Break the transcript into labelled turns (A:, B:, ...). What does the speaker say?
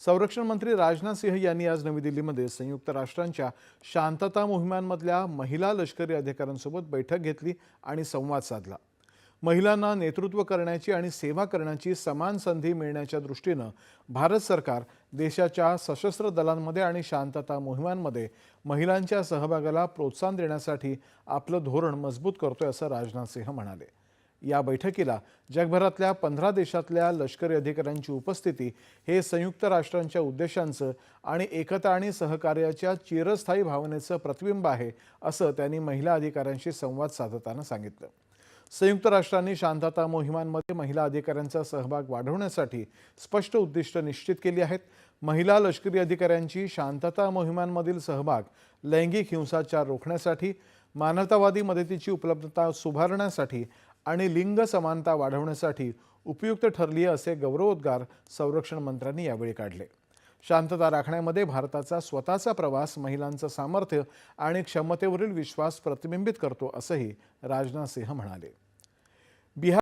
A: संरक्षण मंत्री राजनाथ सिंह यांनी आज नवी दिल्लीमध्ये संयुक्त राष्ट्रांच्या शांतता मोहिमांमधल्या महिला लष्करी अधिकाऱ्यांसोबत बैठक घेतली आणि संवाद साधला. महिलांना नेतृत्व करण्याची आणि सेवा करण्याची समान संधी मिळण्याच्या दृष्टीनं भारत सरकार देशाच्या सशस्त्र दलांमध्ये आणि शांतता मोहिमांमध्ये महिलांच्या सहभागाला प्रोत्साहन देण्यासाठी आपलं धोरण मजबूत करतोय असं राजनाथ सिंह म्हणाले. या बैठकीला जगभरातल्या पंधरा देशातल्या लष्करी अधिकाऱ्यांची उपस्थिती हे संयुक्त राष्ट्रांच्या उद्देशांचं आणि एकता आणि सहकार्याच्या चिरस्थायी भावनेचं प्रतिबिंब आहे असं त्यांनी महिला अधिकाऱ्यांशी संवाद साधताना सांगितलं. संयुक्त राष्ट्रांनी शांतता मोहिमांमध्ये महिला अधिकाऱ्यांचा सहभाग वाढवण्यासाठी स्पष्ट उद्दिष्ट निश्चित केली आहेत. महिला लष्करी अधिकाऱ्यांची शांतता मोहिमांमधील सहभाग लैंगिक हिंसाचार रोखण्यासाठी मानवतावादी मदतीची उपलब्धता सुधारण्यासाठी आणि लिंग समानता वाढवण्यासाठी उपयुक्त ठरली आहे असे गौरवोद्गार संरक्षण मंत्र्यांनी यावेळी काढले. शांतता राखण्यामध्ये भारताचा स्वतःचा प्रवास महिलांचं सामर्थ्य आणि क्षमतेवरील विश्वास प्रतिबिंबित करतो असंही राजनाथ सिंह म्हणाले.